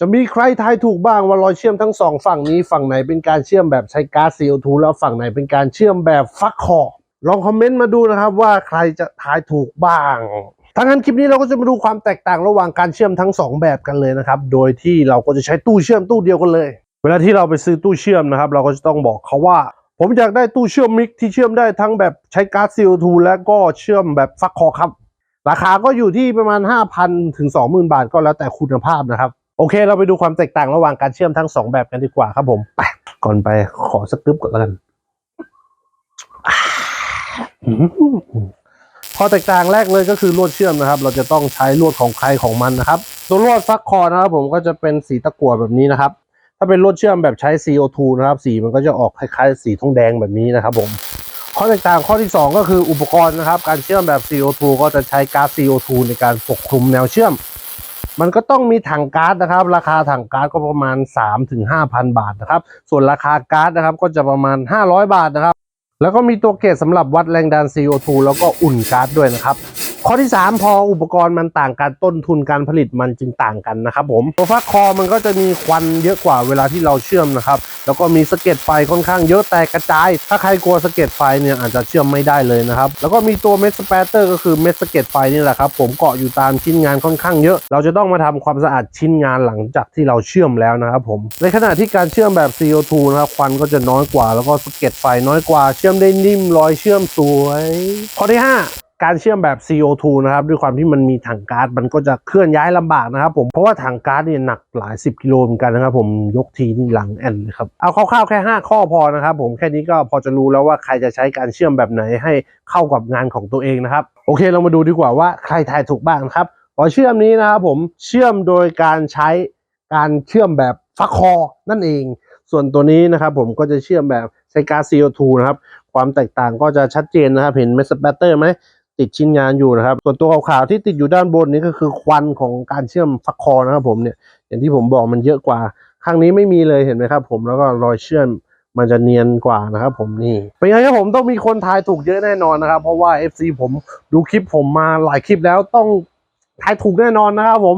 จะมีใครทายถูกบ้างว่ารอยเชื่อมทั้งสองฝั่งนี้ฝั่งไหนเป็นการเชื่อมแบบใช้ก๊าซ CO2 แล้วฝั่งไหนเป็นการเชื่อมแบบฟักคอลองคอมเมนต์มาดูนะครับว่าใครจะทายถูกบ้างทั้งนั้นคลิปนี้เราก็จะมาดูความแตกต่างระหว่างการเชื่อมทั้งสองแบบกันเลยนะครับ โดยที่เราก็จะใช้ตู้เชื่อมตู้เดียวกันเลย เวลาที่เราไปซื้อตู้เชื่อมนะครับ เราก็จะต้องบอกเขาว่า ผมอยากได้ตู้เชื่อมมิกที่เชื่อมได้ทั้งแบบใช้ก๊าซ CO2 และก็เชื่อมแบบฟักคอครับ ราคาก็อยู่ที่ประมาณ 5,000 ถึง 20,000 บาทก็แล้วแต่คุณภาพนะครับ โอเค เราไปดูความแตกต่างระหว่างการเชื่อมทั้ง2แบบกันดีกว่าครับผมไปก่อนไปขอสักกึ๊บก่อนแล้วกันอืมข้อแตกต่างแรกเลยก็คือลวดเชื่อมนะครับ เราจะต้องใช้ลวดของใครของมันนะครับ ตัวลวดฟักคอนะครับ ผมก็จะเป็นสีตะกั่วแบบนี้นะครับ ถ้าเป็นลวดเชื่อมแบบใช้ CO2 นะครับสีมันก็จะออกคล้ายๆ สีทองแดงแบบนี้นะครับ ผมข้อแตกต่างข้อที่ 2 ก็คืออุปกรณ์นะครับ การเชื่อมแบบ CO2 ก็จะใช้ก๊าซ CO2 ในการปกคลุมแนวเชื่อม มันก็ต้องมีถังก๊าซนะครับ ราคาถังก๊าซก็ประมาณ3-5,000ถึง5,000 บาทนะครับ ส่วนราคาก๊าซนะครับก็จะประมาณ 500 บาทนะครับ แล้วก็มีตัวเกจสำหรับวัดแรงดัน CO2 แล้วก็อุ่นก๊าซด้วยนะครับ ข้อที่ 3 พออุปกรณ์มันต่างกันต้นทุนการผลิตมันจึงต่างกันนะครับผมตัวฟักคอมันก็จะมีควันเยอะกว่าเวลาที่เราเชื่อมนะครับแล้วก็มีสะเก็ดไฟค่อนข้างเยอะแตกกระจาย ถ้าใครกลัวสะเก็ดไฟเนี่ยอาจจะเชื่อมไม่ได้เลยนะครับแล้วก็มีตัวเม็ดสเปเตอร์ก็คือเม็ดสะเก็ดไฟนี่แหละครับผมเกาะอยู่ตามชิ้นงานค่อนข้างเยอะ เราจะต้องมาทำความสะอาดชิ้นงานหลังจากที่เราเชื่อมแล้วนะครับผมในขณะที่การเชื่อมแบบ CO2 นะครับควันก็จะน้อยกว่า แล้วก็สะเก็ดไฟน้อยกว่า เชื่อมได้นิ่มรอยเชื่อมสวยข้อที่ 5 การเชื่อมแบบ CO2 นะครับ ด้วยความที่มันมีถังก๊าซมันก็จะเคลื่อนย้ายลำบากนะครับผมเพราะว่าถังก๊าซเนี่ยหนักหลาย 10 กิโลเหมือนกันนะครับ ผมยกทีนี่หลังแอนเลยครับเอาคร่าวๆแค่ 5 ข้อพอนะครับ ผมแค่นี้ก็พอจะรู้แล้วว่าใครจะใช้การเชื่อมแบบไหนให้เข้ากับงานของตัวเองนะครับ โอเคเรามาดูดีกว่าว่าใครทายถูกบ้างครับพอเชื่อมนี้นะครับผมเชื่อมโดยการใช้การเชื่อมแบบฟักคอนั่นเอง ส่วนตัวนี้นะครับผมก็จะเชื่อมแบบใช้ก๊าซ CO2 นะครับความแตกต่างก็จะชัดเจนนะครับ เห็นเมสเปเตอร์ไหม ติดชิ้นงานอยู่นะครับ ส่วนตัวขาวๆที่ติดอยู่ด้านบนนี้ก็คือควันของการเชื่อมฟักคอนะครับผมเนี่ยอย่างที่ผมบอกมันเยอะกว่าข้างนี้ไม่มีเลยเห็นไหมครับ ผมแล้วก็รอยเชื่อมมันจะเนียนกว่านะครับผมนี่เป็นไงครับผมต้องมีคนทายถูกเยอะแน่นอนนะครับ เพราะว่า FC ผมดูคลิปผมมาหลายคลิปแล้วต้องทายถูกแน่นอนนะครับผม